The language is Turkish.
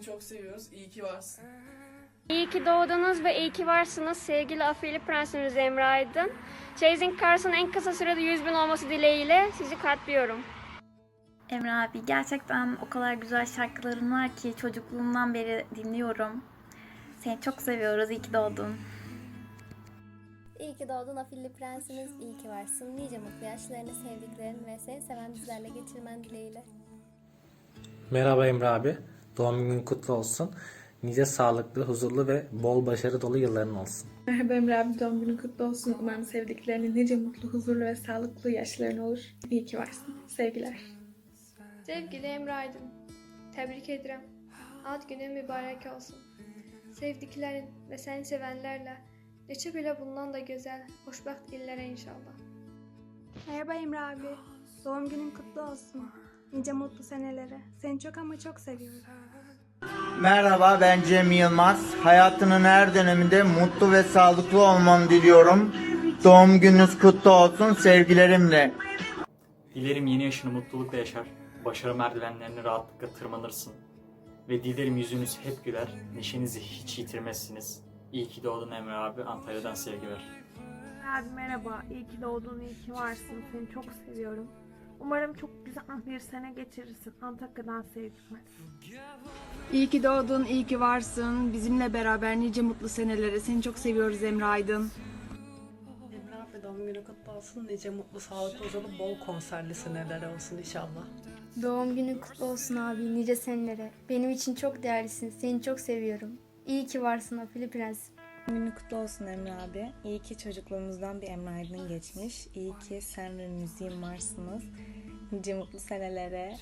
çok seviyoruz. İyi ki varsın. İyi ki doğdunuz ve iyi ki varsınız sevgili Afili Prensimiz Emre Aydın. Çeyiz'in karşısının en kısa sürede 100 bin olması dileğiyle sizi katlıyorum. Emre abi gerçekten o kadar güzel şarkıların var ki çocukluğumdan beri dinliyorum. Seni çok seviyoruz. İyi ki doğdun. İyi ki doğdun Afilli Prensimiz, iyi ki varsın. Nice mutlu yaşlarını sevdiklerin ve seni seven bizlerle geçirmen dileğiyle. Merhaba Emre abi. Doğum günün kutlu olsun. Nice sağlıklı, huzurlu ve bol başarı dolu yılların olsun. Merhaba Emre abi doğum günün kutlu olsun. Umarım sevdiklerinin nice mutlu, huzurlu ve sağlıklı yaşların olur. İyi ki varsın. Sevgiler. Sevgili Emre Aydın, tebrik ederim. Ad günün mübarek olsun. Sevdiklerin ve seni sevenlerle neçe bile bundan da güzel, hoşbaxt illere inşallah. Merhaba Emre abi. Doğum günün kutlu olsun. Nice mutlu senelere. Seni çok ama çok seviyorum. Merhaba ben Cem Yılmaz. Hayatının her döneminde mutlu ve sağlıklı olmanı diliyorum. Doğum gününüz kutlu olsun sevgilerimle. Dilerim yeni yaşını mutlulukla yaşar, başarı merdivenlerini rahatlıkla tırmanırsın. Ve dilerim yüzünüz hep güler, neşenizi hiç yitirmezsiniz. İyi ki doğdun Emre abi, Antalya'dan sevgiler. Abi merhaba, iyi ki doğdun, iyi ki varsın. Seni çok seviyorum. Umarım çok güzel bir sene geçirirsin. Antakya'dan sevgiler. İyi ki doğdun, iyi ki varsın. Bizimle beraber nice mutlu senelere. Seni çok seviyoruz Emre Aydın. Emre abi doğum günü kutlu olsun. Nice mutlu, sağlıklı, huzurlu, bol konserli seneler olsun inşallah. Doğum günün kutlu olsun abi, nice senelere. Benim için çok değerlisin, seni çok seviyorum. İyi ki varsın Afili Prens. Günü kutlu olsun Emre abi. İyi ki çocukluğumuzdan bir Emre Aydın geçmiş. İyi ki sen ve müziğin varsınız. Nice mutlu senelere.